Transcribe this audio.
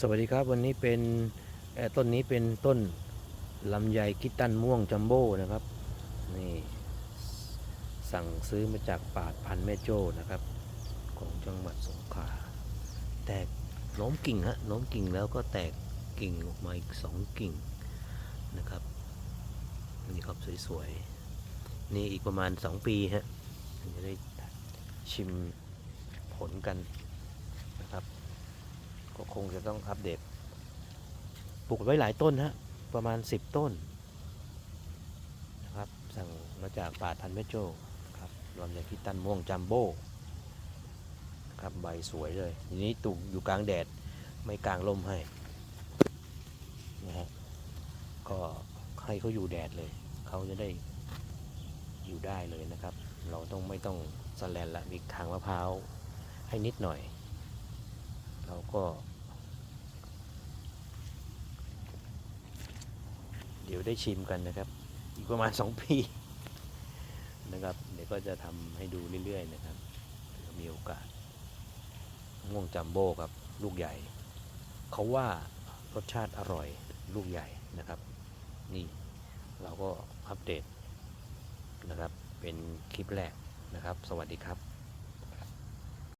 สวัสดีครับวันนี้เป็นต้นนี้เป็นต้นลำไยกิตันม่วงจัมโบ้นะครับนี่สั่งซื้อมาจากป่าพันแม่โจ้นะครับ ของจังหวัดสงขลาแตกโน้มกิ่งฮะโน้มกิ่งแล้วก็แตกกิ่งออกมาอีกสองกิ่งนะครับนี่ครับสวยๆนี่อีกประมาณสองปีฮะจะได้ชิมผลกันนะครับ คงจะต้องอัปเดตปลูกไว้หลายต้นฮะประมาณ 10 ต้นนะครับสั่งมาจากป่าทันเมโจครับรวมจากคิตันม่วงจัมโบ้นะครับใบสวยเลยทีนี้ตุกอยู่กลางแดดไม่กลางร่มให้นะฮะก็ให้เขาอยู่แดดเลยเขาจะได้อยู่ได้เลยนะครับ เราต้องไม่ต้องสแลนละมีทางมะพร้าวให้นิดหน่อย เราก็ เดี๋ยวได้ชิมกันนะครับ อีกประมาณ 2 ปีนะครับ เดี๋ยวก็จะทำให้ดูเรื่อย ๆ นะครับมีโอกาสม่วงจัมโบ้ครับ ลูกใหญ่ เขาว่ารสชาติอร่อยลูกใหญ่นะครับ นี่เราก็อัปเดตนะครับ เป็นคลิปแรกนะครับ สวัสดีครับ